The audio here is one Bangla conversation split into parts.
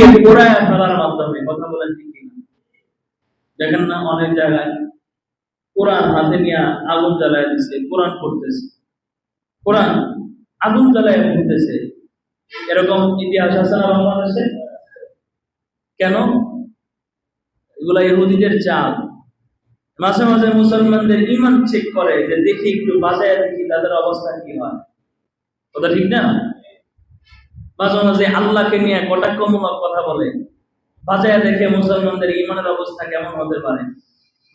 পোড়ায় ফেলার মাধ্যমে? কথা বলেন ঠিক কিনা? দেখেন না অনেক জায়গায় কোরআন হাতে নিয়ে আগুন জ্বালায় দিচ্ছে কোরআন পড়তেছে। কোরআন আগুন জ্বালায় পড়তেছে এরকম ইতিহাস আছে না বাংলাদেশে? কেন? এগুলা ইহুদিদের চাল। মাঝে মাঝে মুসলমানদের ইমান চেক করে যে দেখি একটু বাজায় দেখি তাদের অবস্থা কি হয়। কথা ঠিক না? মাঝে মাঝে আল্লাহকে নিয়ে কটাক্ষমূলক কথা বলে। বাজায় দেখে মুসলমানদের ইমানের অবস্থা কেমন হতে পারে?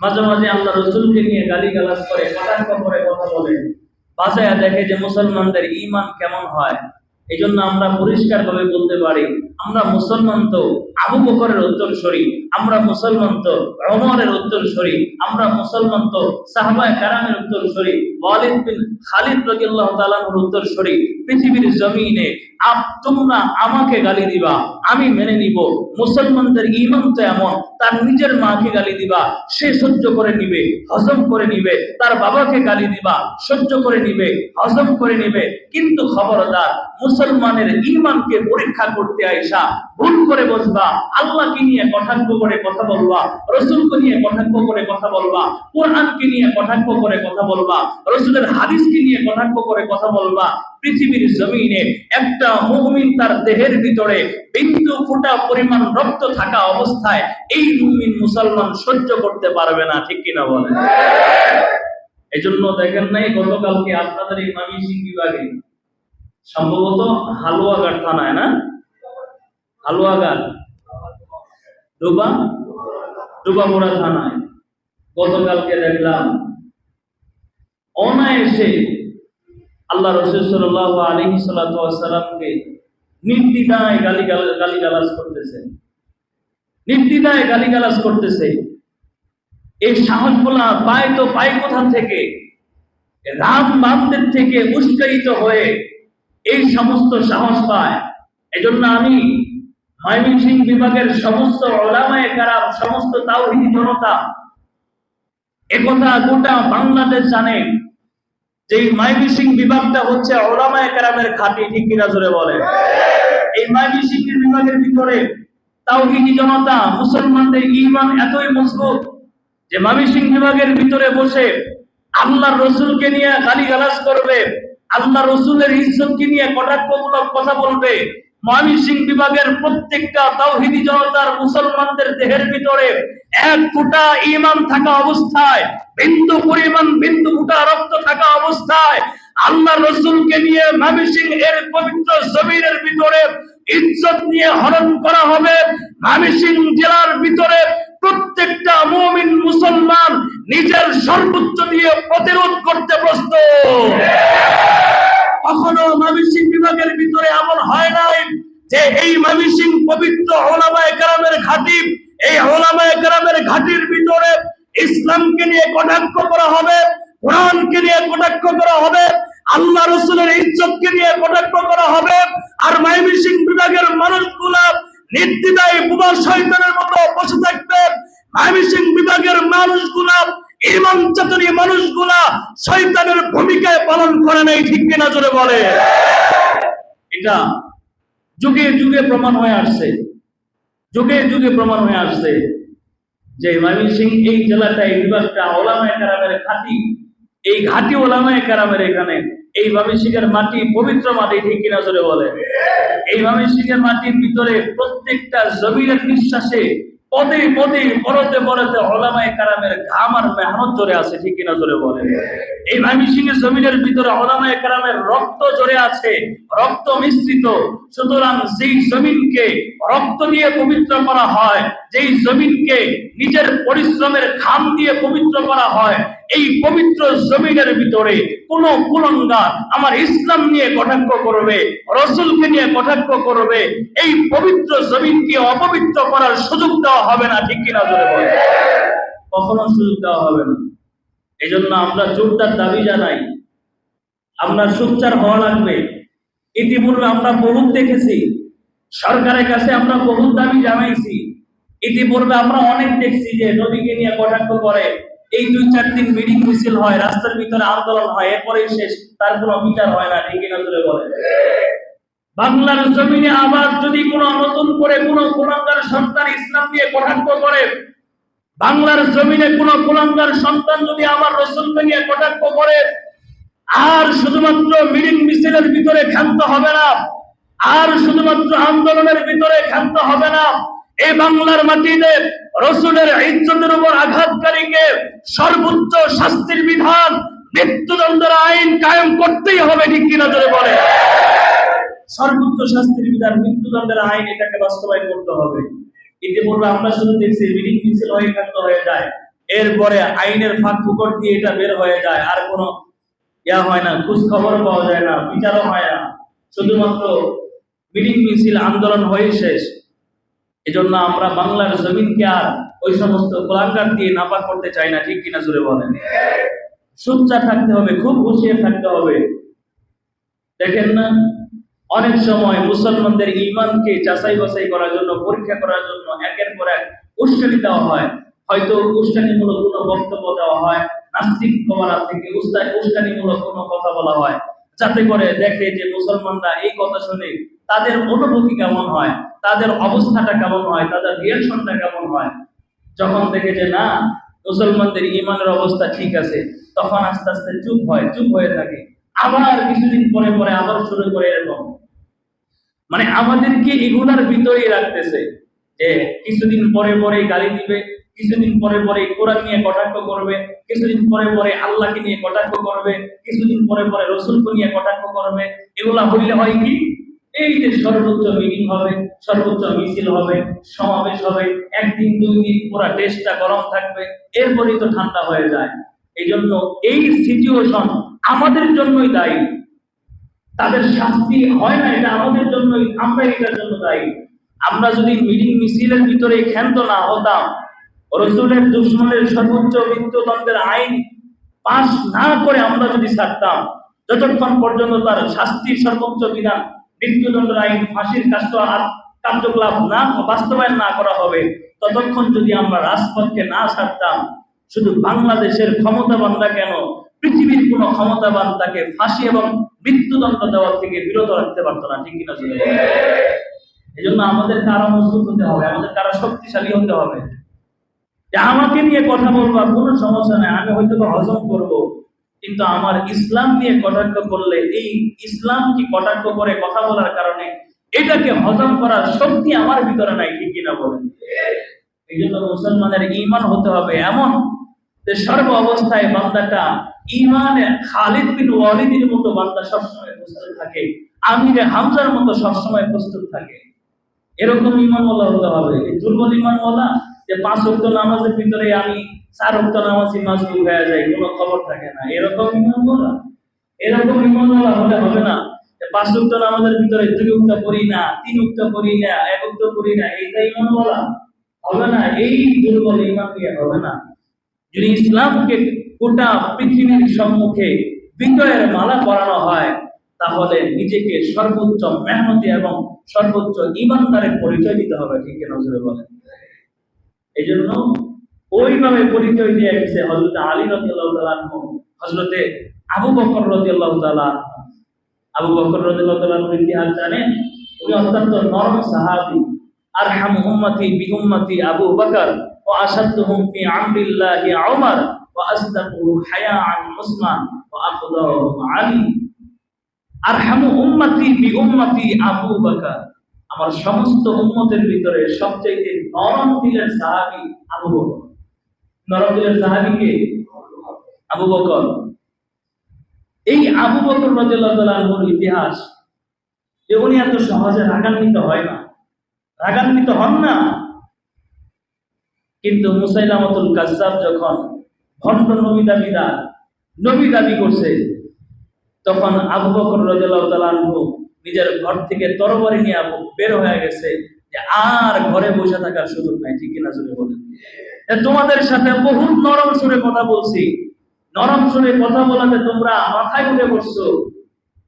মাঝে মাঝে আল্লাহ রসুলকে নিয়ে গালি গালাজ করে, কটাক্ষ করে কথা বলে। বাজায় দেখে যে মুসলমানদের ইমান কেমন হয়? এই জন্য আমরা পরিষ্কার ভাবে বলতে পারি, আমরা মুসলমান তো আবু বকরের উত্তর সরি আমরা মুসলমান তো রমরের উত্তর সরি আমরা মুসলমান তো সাহবায় কারামের উত্তর সরি ওয়ালিদ বিন খালিদ রাদিয়াল্লাহু তাআলার উত্তর সরি পৃথিবীর জমিনে আপ, তোমরা আমাকে গালি দিবা, আমি মেনে নিব, মুসলমানদের ইমান তো এমন, তার নিজের মাকে গালি দিবা, সে সহ্য করে নিবে, হজম করে নিবে, তার বাবাকে গালি দিবা, সহ্য করে নিবে, হজম করে নিবে, কিন্তু খবরদার মুসলমানের ইমানকে পরীক্ষা করতে আইসা, ভুল করে বসবা, আল্লাহকে নিয়ে কটাক্ষ করে কথা বলবা, রসুলকে নিয়ে কটাক্ষ করে কথা বলবা, কোরআনকে নিয়ে কটাক্ষ করে কথা বলবা, রসুলের হাদিসকে নিয়ে কটাক্ষ করে কথা বলবা, পৃথিবীর জমিনে একটা মুমিন তার দেহের ভিতরে বিন্দু ফুটা পরিমাণ রক্ত থাকা অবস্থায় এই মুমিন মুসলমান সহ্য করতে পারবে না, ঠিক কিনা বলেন? এই জন্য দেখেন নাই, গতকালকে আপনাদের এই মামিসিং বিভাগে সম্ভবত হালুয়াঘাট থানায়, না? হালুয়াঘাট। ডুবা? ডুবামোড়া থানায়। গতকালকে দেখলাম, অনায়াসে আল্লাহ রসুল সাল্লাহ আলহি সাল্লামকে নির্দিদায় গালি গালি গালাজ করতেছে। নির্দিদায় গালি গালাজ করতেছে। এই সাহসগুলা পায় তো পায় কোথা থেকে? রাম বামদের থেকে উৎসাহিত হয়ে এই সমস্ত সাহস পায়। এজন্য আমি ময়মনসিং বিভাগের সমস্ত ওলামায়ে কারাম, সমস্ত তাওহীদ জনতা, একথা গোটা বাংলাদেশ জানে যে ময়মনসিং বিভাগটা হচ্ছে ওলামায়ে কারামের ঘাঁটি ঠিক কিনা জোরে বলে এই ময়মনসিং বিভাগের ভিতরে তাওহীদি জনতা, মুসলমানদের ইমান এতই মজবুত যে ময়মনসিং বিভাগের ভিতরে বসে আল্লাহ রসুলকে নিয়ে গালি গালাজ করবে। আল্লাহ রসুলের ইজ্জতকে নিয়ে কটাক্ষমূলক কথা বলবে। ময়মনসিং বিভাগের প্রত্যেকটা তাওহীদি জনতার মুসলমানদের দেহের ভিতরে এক ফুটা ঈমান থাকা অবস্থায়, বিন্দু পরিমাণ বিন্দু ফুটা রক্ত থাকা অবস্থায় আল্লাহ রসুলকে নিয়ে ময়মনসিং এর পবিত্র জমিনের ভিতরে ইজ্জত নিয়ে হরণ করা হবে। ময়মনসিং জেলার ভিতরে প্রত্যেকটা মুমিন মুসলমান নিজের সর্বোচ্চ দিয়ে প্রতিরোধ করতে প্রস্তুত। কখনো ময়মনসিং বিভাগের ভিতরে এমন হয় নাই যে এই ময়মনসিং পবিত্র ওলামায়ে কেরামের ঘাঁটি, এই ওলামায়ে কেরামের ঘাঁটির ভিতরে ইসলামকে নিয়ে কটাক্ষ করা হবে, কোরআনকে নিয়ে কটাক্ষ করা হবে, আল্লাহ রসুলের ইজ্জতকে নিয়ে কটাক্ষ করা হবে, আর ময়মনসিং বিভাগের মানুষগুলা নির্দিদায় বুবা শয়তানের মতো বসে ময়মনসিং বিভাগের ভূমিকায় পালন করে নাই, ঠিক কিনা জোরে বলে? এটা যুগে যুগে প্রমাণ হয়ে আসছে। যুগে যুগে প্রমাণ হয়ে আসছে যে ময়মনসিং এই জেলাটা এই বিভাগটা ওলামায় কারামের ঘাটি এই ঘাটি ওলামায় কারামের এখানে এই ময়মনসিংহের মাটি পবিত্র মাটি ঠিক কিনা জোরে বলে এই ময়মনসিংহের মাটির ভিতরে প্রত্যেকটা জমিনের নিঃশ্বাসে পদে পদে, পরতে পরতে ওলামায়ে কারামের ঘাম আর মেহনত জোরে আছে ঠিক কিনা জোরে বলে এই ময়মনসিংহের জমিনের ভিতরে ওলামায়ে কারামের রক্ত জোরে আছে, রক্ত মিশ্রিত। সুতরাং যেই জমিনকে রক্ত দিয়ে পবিত্র করা হয়, যেই জমিনকে নিজের পরিশ্রমের ঘাম দিয়ে পবিত্র করা হয় এই পবিত্র জমিনের ভিতরে কোন কুলঙ্গা আমার ইসলাম নিয়ে কটাক্ষ করবে, রসুলকে নিয়ে কটাক্ষ করবে, এই পবিত্র জমিনকে অপবিত্র করার সুযোগ দেওয়া হবে না, ঠিক কিনা বলে কখনো সুযোগ দেওয়া হবে না। এই জন্য আমরা জোরদার দাবি জানাই। আমরা সোচ্চার হওয়া লাগবে। ইতিপূর্বে আমরা বহুত দেখেছি। সরকারের কাছে আমরা বহুত দাবি জানাইছি। ইতিপূর্বে আমরা অনেক দেখছি যে নদীকে নিয়ে কটাক্ষ করে। এই দুই, চার দিন মিটিং মিছিল হয়, রাস্তার ভিতরে আন্দোলন হয় এরপরে শেষ তার কোনো বিচার হয় না ঠিক না বলে। বাংলার জমিনে আবার যদি কোনো নতুন করে কোনো কুলাঙ্গার সন্তান ইসলাম নিয়ে কটাক্ষ করে, বাংলার জমিনে কোনো কুলাঙ্গার সন্তান যদি আমার রসুলকে নিয়ে কটাক্ষ করে, আর শুধুমাত্র মিটিং মিছিলের ভিতরে ক্ষান্ত হবে না, আর শুধুমাত্র আন্দোলনের ভিতরে ক্ষান্ত হবে না এই বাংলার মাটিতে রসুলের ইজ্জতের উপর আঘাতকারীকে সর্বোচ্চ শাস্তির বিধান, মৃত্যুদণ্ডের আইন কায়েম করতেই হবে, ঠিক কিনা জোরে বলে সর্বোচ্চ শাস্তির বিধান, মৃত্যুদণ্ডের আইন, এটাকে বাস্তবায়ন করতে হবে। ইতিপূর্বে আমরা শুধু দেখছি মিটিং মিছিল হয়ে ক্ষান্ত হয়ে যায়। এরপরে আইনের ফাঁক ফুকর দিয়ে এটা বের হয়ে যায়। আর কোনো ইয়া হয় না খোঁজ খবর পাওয়া যায় না, বিচারও হয় না। শুধুমাত্র মিটিং মিছিল আন্দোলন হয়ে শেষ। এজন্য আমরা বাংলার জমিনকে আর ওই সমস্ত কোলাঙ্গার দিয়ে নাপাক করতে চাই না, ঠিক কিনা জুড়ে বলেন? সোচ্চার থাকতে হবে, খুব হুঁশিয়ার থাকতে হবে। দেখেন না, অনেক সময় মুসলমানদের ইমানকে যাচাই বাছাই করার জন্য, পরীক্ষা করার জন্য একের পর এক উস্কানি দেওয়া হয়। হয়তো উস্কানিমূলক কোনো বক্তব্য দেওয়া হয়, নাস্তিক কমারা থেকে উস্কানিমূলক কোনো কথা বলা হয়। যাতে করে দেখে যে মুসলমানরা এই কথা শুনে তাদের অনুভূতি কেমন হয়? তাদের অবস্থাটা কেমন হয়? তাদের রিয়াকশনটা কেমন হয়? যখন দেখে যে, না, মুসলমানদের ইমানের অবস্থা ঠিক আছে। তখন আস্তে আস্তে চুপ হয়, চুপ হয়ে থাকে। আবার কিছুদিন পরে পরে আবার শুরু করে এরকম। মানে আমাদেরকে এগুলার ভিতরেই রাখতেছে যে, কিছুদিন পরে পরে গালি দিবে, কিছুদিন পরে পরে কোরআন নিয়ে কটাক্ষ করবে, কিছুদিন পরে পরে আল্লাহকে নিয়ে কটাক্ষ করবে, কিছুদিন পরে পরে রসুলকে নিয়ে কটাক্ষ করবে। এগুলা হইলে হয় কি? এই যে সর্বোচ্চ মিটিং হবে, সর্বোচ্চ মিছিল হবে, সমাবেশ হবে, একদিন, দুই দিন পুরো দেশটা গরম থাকবে, এরপরেই তো ঠান্ডা হয়ে যায়। এই জন্য এই সিচুয়েশন আমাদের জন্যই দায়ী। তাদের শাস্তি হয় না, এটা আমাদের জন্যই, আমরা এটার জন্য দায়ী। আমরা যদি মিটিং মিছিলের ভিতরে ক্ষান্ত না হতাম, রসুলের দুশ্মনের সর্বোচ্চ মৃত্যুদণ্ডের আইন পাশ না করে আমরা যদি ছাড়তাম, যতক্ষণ পর্যন্ত তার শাস্তির সর্বোচ্চ বিধান মৃত্যুদণ্ডের আইন ফাঁসির কার্যকলাপ না, বাস্তবায়ন না করা হবে। ততক্ষণ যদি আমরা রাজপথকে না ছাড়তাম, শুধু বাংলাদেশের ক্ষমতাবানরা কেন? পৃথিবীর কোন ক্ষমতাবান তাকে ফাঁসি এবং মৃত্যুদণ্ড দেওয়ার থেকে বিরত রাখতে পারতো না, ঠিক কিনা এই জন্য আমাদের কারও মজবুত হতে হবে আমাদের কারও শক্তিশালী হতে হবে। যে আমাকে নিয়ে কথা বলবা কোনো সমস্যা নেই, আমি হয়তো হজম করব। কিন্তু আমার ইসলাম নিয়ে কটাক্ষ করলে, এই ইসলাম কি কটাক্ষ করে কথা বলার কারণে? এটাকে হজম করার শক্তি আমার ভিতরে নাই, ঠিক কিনা বলেন? এই জন্য মুসলমানের ইমান হতে হবে এমন যে সর্ব অবস্থায় বান্দাটা ইমানে খালিদ বিন ওয়ালিদের মতো বান্দা সবসময় প্রস্তুত থাকে, আমিরে হামজার মতো সবসময় প্রস্তুত থাকে। এরকম ইমানওয়ালা হতে হবে। দুর্বল ইমানওয়ালা যে পাঁচ অক্ট নামাজের ভিতরে আমি চার অক্ট নামাজি মাজলুম হয়ে যায় কোনো খবর থাকে না এরকম ইমানওয়ালা এরকম ইমানওয়ালা হলে হবে না পাঁচ অক্ট নামাজের ভিতরে দুই উক্ত করি না তিন উক্ত করি না এক উক্ত করি না এইটা ইমানওয়ালা হবে না এই দুর্বল ইমান দিয়ে হবে না যদি ইসলামকে গোটা পৃথিবীর সম্মুখে বিজয়ের মালা পরানো হয় তাহলে নিজেকে সর্বোচ্চ মেহনতি এবং সর্বোচ্চ ইমানদারের পরিচয় দিতে হবে ঠিক নজরে বলেন এই জন্য ওইভাবে পরিচয় দিয়ে গেছে হজরত আলী রাদিয়াল্লাহু তাআলা হজরতে আবু বকর রাদিয়াল্লাহু তাআলা আবু বকর রাদিয়াল্লাহু তাআলা ইতিহাস জানেন? উনি অত্যন্ত নরম সাহাবী। উম্মতি বি উম্মতি আবু বকর ওয়া আশাদ্দুহুম ফি আমরিল্লাহি উমর ওয়া আসদাকুহুম হায়াআন উসমান ওয়া আফদাহুম আলী। আরহামু উম্মতি বি উম্মতি আবু বকর। আমার সমস্ত উম্মতের ভিতরে সবচেয়ে নরম দিলের সাহাবী আবু বকর। নরম দিলের সাহাবী কে আবু বকর। এই আবু বকর আনহুর ইতিহাস, যে উনি এত সহজে রাগান্বিত হয় না। রাগান্বিত হন না। কিন্তু মুসাইলামতুল কাজ্জাব যখন ভণ্ড নবী দাবিদার, নবী দাবি করছে, তখন আবু বকর আনহু নিজের ঘর থেকে তরবারি নিয়ে আবু বের হয়ে গেছে। আর ঘরে বসে থাকার সুযোগ নাই, ঠিক কিনা জুড়ে বলেন? তোমাদের সাথে বহুত নরম সুরে কথা বলছি। নরম সুরে কথা বলাতে তোমরা মাথায় উঠে বসছো।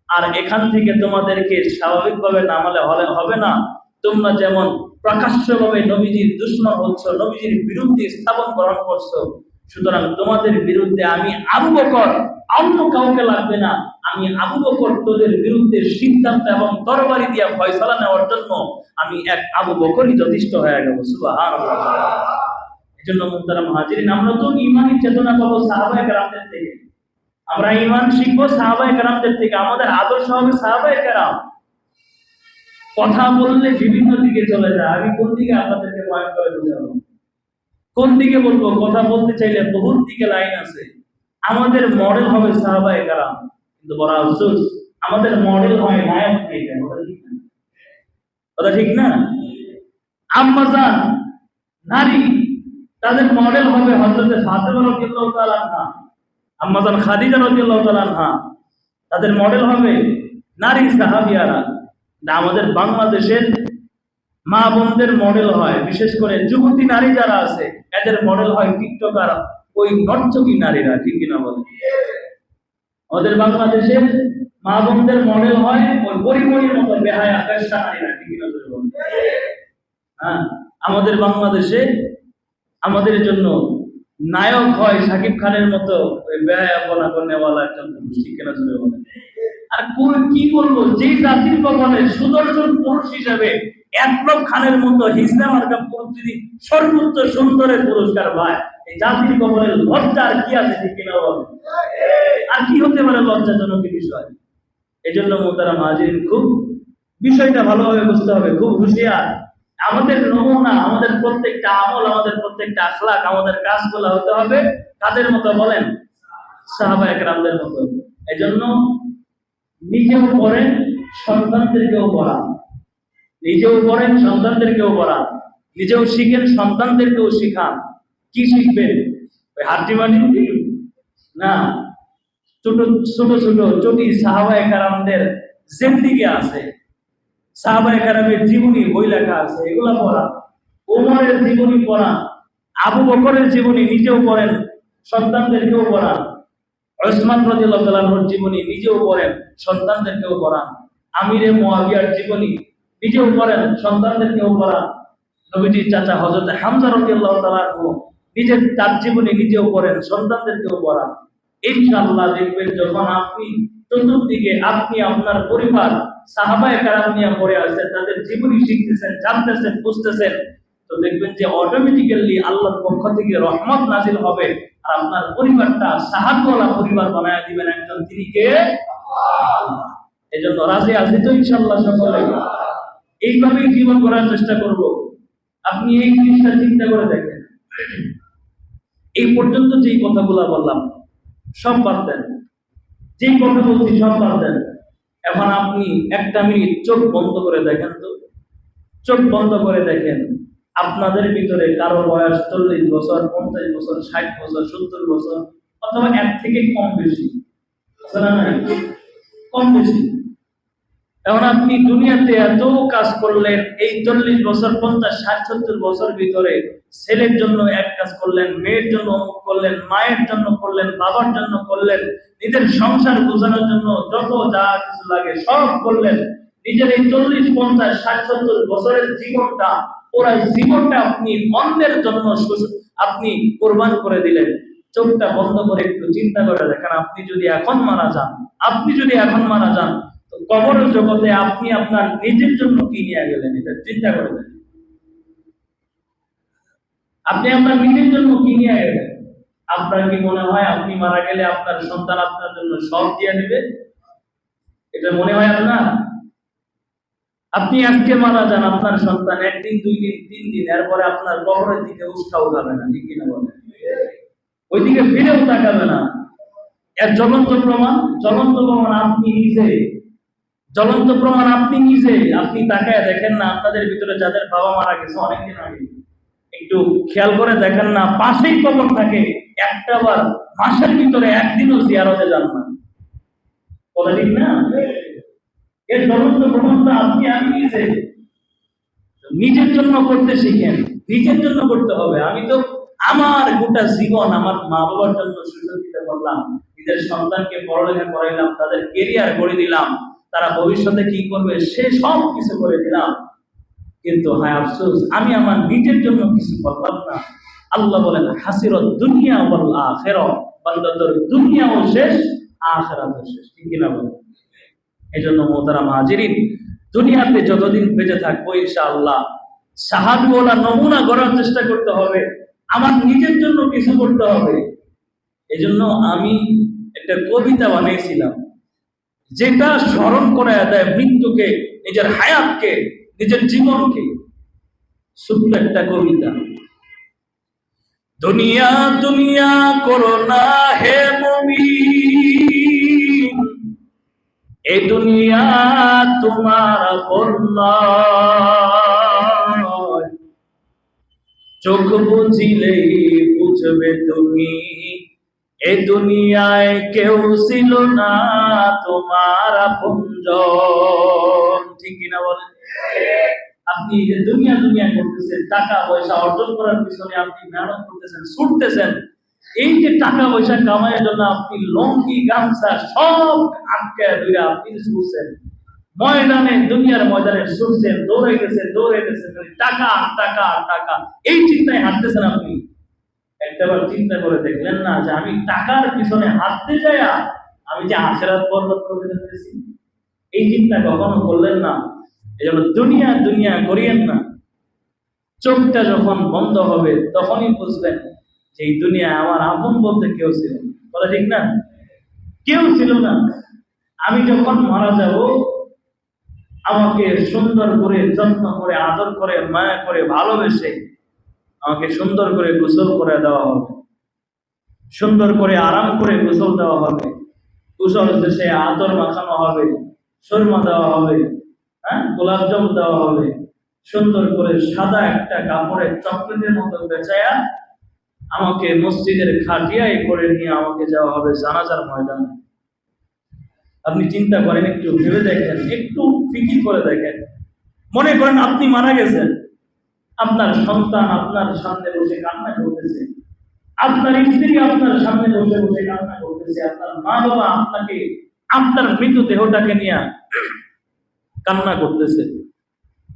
আর এখান থেকে তোমাদেরকে স্বাভাবিকভাবে নামালে হলে হবে না। তোমরা যেমন প্রকাশ্যভাবে নবীজির দুশ্মন হচ্ছ, নবীজির বিরুদ্ধে স্থাপন গ্রহণ করছ, সুতরাং তোমাদের বিরুদ্ধে আমি আরও বকর অন্য কাউকে লাগবে না। আমি আবু বকর তোদের বিরুদ্ধে সিদ্ধান্ত এবং তরবারি দিয়া ফয়সালা নেওয়ার জন্য আমি এক আবু বকরই যথেষ্ট হয়ে গেল সুবাহান এই জন্য মুক্তারাম হাজিরিন, আমরা তো ইমানি চেতনা পাবো সাহাবায়ে কেরামদের থেকে। আমরা ইমান শিখব সাহাবায়ে কেরামদের থেকে। আমাদের আদর্শ হবে সাহাবায়ে কেরাম। কথা বললে বিভিন্ন দিকে চলে যায়। আমি কোন দিকে আপনাদেরকে বয়ান করে বোঝাবো কোন দিকে বলব? কথা বলতে চাইলে বহুত দিকে লাইন আছে। আমাদের মডেল হবে সাহাবায়ে কারাম। কিন্তু বড় আফসোস, আমাদের মডেল হয় নায়ক কথা ঠিক না? আম্মাজান নারী, তাদের মডেল হবে হযরতে ফাতেমা রাদিয়াল্লাহু তাআলা আনহা। আম্মাজান খাদিজা রাদিয়াল্লাহু তাআলা আনহা। তাদের মডেল হবে নারী সাহাবিয়ারা। আমাদের বাংলাদেশের মা বোনদের মডেল হয়। বিশেষ করে যুবতী নারী যারা আছে, এদের মডেল হয় টিকটকার ওই নর্তকী নারীরা, ঠিক কিনা বলে আমাদের বাংলাদেশের মা বোনদের মডেল হয় ওই পরিমণির মতো বেহায় আকাশ নারীরা, ঠিক কিনা বলে বলে? হ্যাঁ আমাদের বাংলাদেশে আমাদের জন্য নায়ক হয় সাকিব খানের মতো ওই বেহায়াপনা করেওয়ালা একজন পুরুষ ঠিক কিনা জুড়ে বলে আর কোন- কি বলব যে জাতির কপালে সুদর্শন পুরুষ হিসেবে একলব খানের মতো হিসনা মার্কা পুরুষ সর্বোচ্চ সুন্দরের পুরস্কার পায় জাতির কপালে লজ্জা আর কি আছে ঠিক কিনা বলে? আর কি হতে পারে লজ্জাজনক বিষয়? এই জন্য মোতারা মাহাজির খুব বিষয়টা ভালোভাবে বুঝতে হবে খুব হুঁশিয়ার। আমাদের নমুনা আমাদের প্রত্যেকটা আমল আমাদের প্রত্যেকটা আখলাক আমাদের কাজগুলো হতে হবে কাদের মতো বলেন? সাহাবা একরামদের মতো। এই জন্য নিজেও পড়েন সন্তানদেরকেও পড়ান নিজেও পড়েন সন্তানদেরকেও পড়ান নিজেও শিখেন সন্তানদেরকেও শিখান। কি শিখবেন ওই হাড্ডি মাটি না। ছোট ছোট ছোট, চটি সাহাবায়ে কারামদের জিন্দিগি আছে সাহাবায়ে কারামের জীবনী বই লেখা আছে, এগুলা পড়া। ওমরের জীবনী পড়া, আবু বকরের জীবনী নিজেও পড়েন, সন্তানদেরকেও পড়ান। ওসমান রাদিয়াল্লাহু তাআলার জীবনী নিজেও পড়েন, সন্তানদেরকেও পড়ান। আমিরে মুয়াবিয়ার জীবনী নিজেও পড়েন, সন্তানদেরকেও পড়ান। নবীজির চাচা হযরত হামজা রাদিয়াল্লাহু তাআলা নিজের তার জীবনে নিজেও পড়েন সন্তানদেরকেও পড়ান ইনশাআল্লাহ দেখবেন যখন আপনি চতুর্দিকে আপনি আপনার পরিবার, সাহাবায়ে কারাম নিয়ে পড়ে আছেন, তাদের জীবনী শিখতেছেন, জানতেছেন, বুঝতেছেন, তো দেখবেন যে অটোমেটিক্যালি আল্লাহর পক্ষ থেকে রহমত নাজিল হবে। আর আপনার পরিবারটা সাহায্যওয়ালা পরিবার বানায় দিবেন একজন, তিনি কে? এই জন্য রাজি আছি তো ইনশাল্লাহ সকলে। এইভাবেই জীবন করার চেষ্টা করব। আপনি এই জিনিসটা চিন্তা করে দেখেন। এই পর্যন্ত যেই কথাগুলো বললাম, সব পারতেন যেই কথা বলছি, সব পারতেন এখন আপনি একটা মিনিট চোখ বন্ধ করে দেখেন তো। চোখ বন্ধ করে দেখেন, আপনাদের ভিতরে কারও বয়স চল্লিশ বছর, পঞ্চাশ বছর, ষাট বছর, সত্তর বছর, অথবা এক থেকে কম বেশি। কম বেশি। এখন আপনি দুনিয়াতে এত কাজ করলেন, এই চল্লিশ বছর, পঞ্চাশ, ষাট, সত্তর বছর ভিতরে ছেলের জন্য এক কাজ করলেন, মেয়ের জন্য করলেন, মায়ের জন্য করলেন, বাবার জন্য করলেন, নিজের সংসার বোঝানোর জন্য যত যা কিছু লাগে সব করলেন। নিজের এই চল্লিশ, পঞ্চাশ, ষাট, সত্তর বছরের জীবনটা ওরা জীবনটা আপনি অন্যের জন্য আপনি কোরবান করে দিলেন। চোখটা বন্ধ করে একটু চিন্তা করে দেখেন, আপনি যদি এখন মারা যান, আপনি যদি এখন মারা যান তো কবরের জগতে আপনি আপনার নিজের জন্য কি নিয়ে গেলেন? এটা চিন্তা করে দেখেন। আপনি আপনার নিজের জন্য কি নিয়ে গেলেন? আপনার কি মনে হয় আপনি মারা গেলে আপনার সন্তান আপনার জন্য সব দিয়ে দেবে? এটা মনে হয় আপনার? আপনি আজকে মারা যান, আপনার সন্তান একদিন, দুই দিন, তিন দিন, এরপরে আপনার কবরের দিকে উষ্ঠা উঠাবে না, ঠিক কিনা বলেন? ওইদিকে ফিরেও তাকাবে না। এর জ্বলন্ত প্রমাণ জ্বলন্ত প্রমাণ আপনি নিজে জ্বলন্ত প্রমাণ আপনি নিজে, আপনি তাকায় দেখেন না, আপনাদের ভিতরে যাদের বাবা মারা গেছে অনেকদিন আগে। একটু খেয়াল করে দেখেন না, পাশেই কবর থাকে, একটা বার মাসের ভিতরে একদিনও জিয়ারতে যান না। কথা ঠিক না? এর জ্বলন্ত প্রমাণটা আপনি, আমি নিজে। নিজের জন্য করতে শিখেন, নিজের জন্য করতে হবে। আমি তো আমার গোটা জীবন আমার মা বাবার জন্য সুযোগিত করলাম নিজের সন্তানকে পড়ালেখা করাইলাম, তাদের কেরিয়ার করে দিলাম। তারা ভবিষ্যতে কি করবে, সে সব কিছু করে দিলাম। কিন্তু হ্যাঁ আফসোস, আমি আমার নিজের জন্য কিছু করলাম না। আল্লাহ বলেন, হাসিরত দুনিয়া বল আখের। বান্দা তোর দুনিয়াও শেষ, আখেরাতে শেষ। ঠিক কিনা বলেন? এই জন্য মোহতারাম হাজিরিন, দুনিয়াতে যতদিন বেঁচে থাকব ইনশাআল্লাহ, সাহাবিওয়ালা নমুনা গড়ার চেষ্টা করতে হবে। আমার নিজের জন্য কিছু করতে হবে। এই জন্য আমি একটা কবিতা বানিয়েছিলাম। যেটা স্মরণ করে দেয় মৃত্যুকে, নিজের হায়াতকে, নিজের জীবনকে। ছোট্ট একটা কবিতা। দুনিয়া দুনিয়া করো না হে মুমিন। এ দুনিয়া তোমার নয় চোখ বুঝিলেই বুঝবে তুমি। এ দুনিয়ায় কেউ ছিল না তোমার ঠিক কিনা বলেন? আপনি যে দুনিয়া দুনিয়া করতেছেন, টাকা পয়সা অর্জন করার পিছনে আপনি মেহনত করতেছেন, ছুটতেছেন। এই যে টাকা পয়সা কামাইয়ের জন্য আপনি লঙ্কি গামছা সব আটকে ধরে আপনি ছুটছেন। ময়দানে, দুনিয়ার ময়দানে ছুটছেন দৌড়াইতেছেন খালি টাকা আর টাকা আর টাকা। এই চিন্তায় হাঁটতেছেন আপনি। একটাবার চিন্তা করে দেখলেন না যে আমি টাকার পিছনে হাঁটতে যাইয়া আমি যে আশীর্বাদ বরবাদ করে দিতেছি এই চিন্তা কখনো করলেন না। এই জন্য দুনিয়া দুনিয়া করিয়েন না। চোখটা যখন বন্ধ হবে, তখনই বুঝবেন যে এই দুনিয়া আমার আপন বলতে কেউ ছিল বলা ঠিক না? কেউ ছিল না। আমি যখন মারা যাব, আমাকে সুন্দর করে, যত্ন করে, আদর করে, মায়া করে, ভালোবেসে আমাকে সুন্দর করে গোসল করে দেওয়া হবে। সুন্দর করে আরাম করে গোসল দেওয়া হবে। গোসল শেষে আদর মাখানো হবে, সুরমা দেওয়া হবে হ্যাঁ? গোলাপ জাম দেওয়া হবে। সুন্দর করে সাদা একটা কাপড়ে চকলেটের মতো বেচায়া আমাকে মসজিদের খাটিয়ায় করে নিয়ে আমাকে যাওয়া হবে জানাজার ময়দানে। আপনি চিন্তা করেন, একটু ভেবে দেখেন, একটু ফিকির করে দেখেন। মনে করেন আপনি মারা গেছেন। আপনার সন্তান আপনার সামনে বসে কান্না করতেছে। আপনার স্ত্রী আপনার সামনে বসে বসে কান্না করতেছে। আপনার মা বাবা আপনাকে, আপনার মৃত দেহটাকে নিয়ে কান্না করতেছে।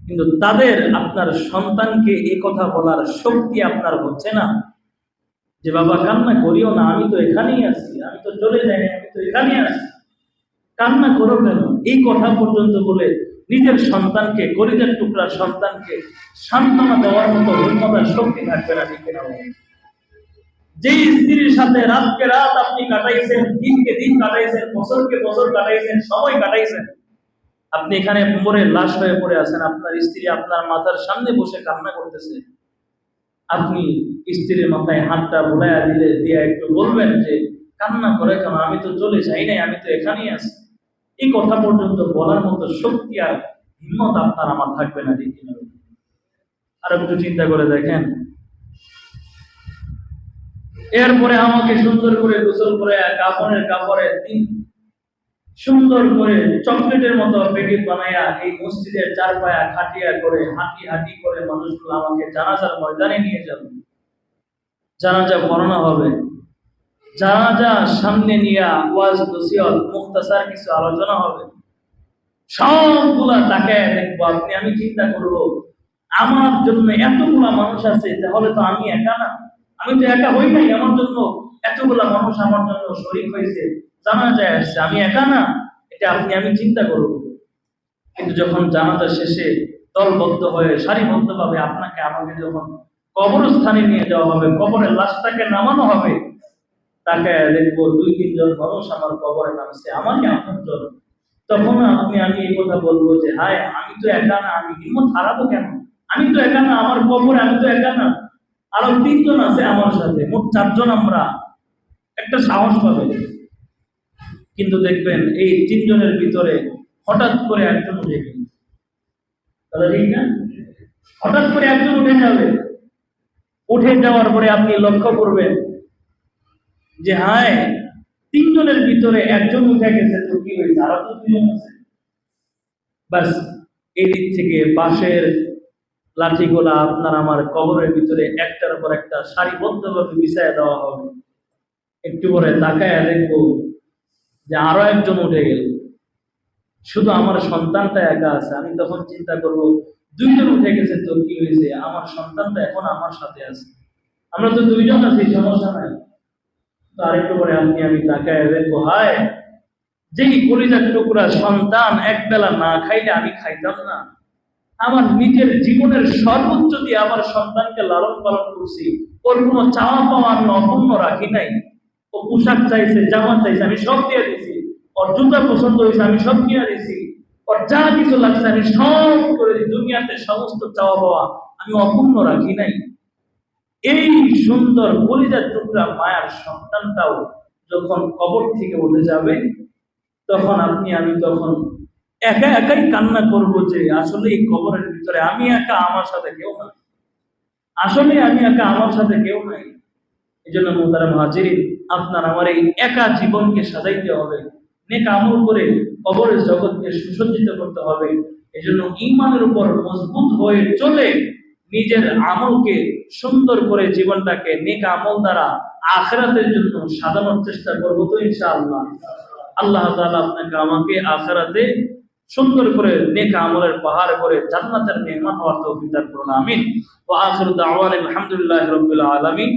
কিন্তু তাদের, আপনার সন্তানকে এই কথা বলার শক্তি আপনার হচ্ছে না। যে, বাবা, কান্না করিও না, আমি তো এখানেই আছি, আমি তো চলে যাইনি আমি তো এখানেই আছি। কান্না করো কেন? এই কথা পর্যন্ত বলে নিজের সন্তানকে, গরিবের টুকরা সন্তানকে সান্ত্বনা দেওয়ার মতো হিম্মতার শক্তি থাকবে না যে স্ত্রীর সাথে রাতকে রাত আপনি কাটাইছেন, দিনকে দিন কাটাইছেন, বছরকে বছর কাটাইছেন সময় কাটাইছেন, আপনি এখানে মরে লাশ হয়ে পড়ে আছেন, আপনার স্ত্রী আপনার মাথার সামনে বসে কান্না করতেছে। আপনি স্ত্রীর মাথায় হাতটা ভোলাইয়া দিলে, দিয়ে একটু বলবেন যে, কান্না করে কেন? আমি তো চলে যাই নাই, আমি তো এখানেই আছি। এই কথা পর্যন্ত বলার মতো শক্তি আর হিম্মত আপনার আমার থাকবে না, ঠিক আর একটু চিন্তা করে দেখেন। এরপরে আমাকে সুন্দর করে গোসল করে, কাপড়ের কাপড়ে তিন সুন্দর করে চকলেটের মতো প্যাকেট বানাইয়া এই মসজিদের চার পায়া খাটিয়া করে, হাঁটি হাঁটি করে মানুষগুলো আমাকে জানাজার ময়দানে নিয়ে যাবে। জানাজা পড়ানো হবে। জানাজা সামনে নিয়ে আমি চিন্তা করব, আমার জন্য এতগুলা মানুষ আছে, তাহলে তো আমি একা না? আমি তো একা হই নাই, আমার জন্য এতগুলা মানুষ আমার জন্য শরীর হয়েছে, জানা যায় আসছে আমি একা না? এটা আপনি, আমি চিন্তা করব। কিন্তু যখন জানাজা শেষে দলবদ্ধ হয়ে সারিবদ্ধ ভাবে আপনাকে আমাকে যখন কবরস্থানে নিয়ে যাওয়া হবে, কবরের লাশটাকে নামানো হবে তাকে দেখব দুই, তিনজন মানুষ আমার কবরে নামছে আমারই আপনজন তখন আপনি, আমি এই কথা বলব যে, হায়, আমি তো একা না, আমি হিম্মত হারাবো কেন? আমি তো একা না, আমার কবরে আমি তো একা না। আরও তিনজন আছে আমার সাথে, মোট চারজন আমরা। একটা সাহস পাবে। কিন্তু দেখবেন, এই তিনজনের ভিতরে হঠাৎ করে একজন উঠে গেল। তাহলে ঠিক না? হঠাৎ করে একজন উঠে যাবে। উঠে যাওয়ার পরে আপনি লক্ষ্য করবেন যে হায়, তিনজনের ভিতরে একজন উঠে গেছে তো কি হয়েছে? আরও তো দুজন আছে। বাস এই দিক থেকে বাঁশের লাঠিগুলা আপনার আমার কবরের ভিতরে একটার পর একটা সারিবদ্ধভাবে বিছায় দেওয়া হবে। একটু পরে তাকায় দেখব যে আরও একজন উঠে গেল। শুধু আমার সন্তানটা একা আছে, আমি তখন চিন্তা করব, দুইজন উঠে গেছে তো কি হয়েছে? আমার সন্তানটা এখন আমার সাথে আছে। আমরা তো দুইজন আছি, সমস্যা নাই। আরেকটু পরে আপনি আমি তাকায় দেখব, হায়! যেই কলিজার টুকরা সন্তান এক বেলা না খাইলে আমি খাইতাম না। আমার নিজের জীবনের সর্বোচ্চ দিয়ে আমার সন্তানকে লালন পালন করছি, ওর কোনো চাওয়া পাওয়া আমি অপূর্ণ রাখি নাই। ও পোশাক চাইছে, জামা চাইছে, আমি সব দিয়ে দিছি। ওর জুতা পছন্দ হয়েছে, আমি সব কিনে দিছি। ওর যা কিছু লাগছে, আমি সব করে দুনিয়াতে সমস্ত চাওয়া পাওয়া আমি অপূর্ণ রাখি নাই। এই সুন্দর কলিজার টুকরা মায়ার সন্তানটাও যখন কবর থেকে উঠে যাবে, তখন আপনি, আমি তখন একা একাই কান্না করব যে আসলে এই কবরের ভিতরে আমি একা আমার সাথে কেউ নাই। আসলে আমি একা আমার সাথে কেউ নাই। এই জন্য মোতারাম হাজির আপনার আমার এই একা জীবনকে সাজাইতে হবে, নেক আমল করে কবরের জগৎকে সুসজ্জিত করতে হবে। এই জন্য ইমানের উপর মজবুত হয়ে চলে নিজের আমলকে সুন্দর করে জীবনটাকে নেক আমল দ্বারা আখরাতের জন্য সাজানোর চেষ্টা করব তো ইনশাআল্লাহ। আল্লাহ তালা আপনাকে আমাকে আখরাতে সুন্দর করে নেক আমলের পাহাড় করে জান্নাতের মেহমান হওয়ার তৌফিক দান করুন, আমিন। ওয়া আখিরু দাওয়ানা আলহামদুলিল্লাহি রাব্বিল আলামিন।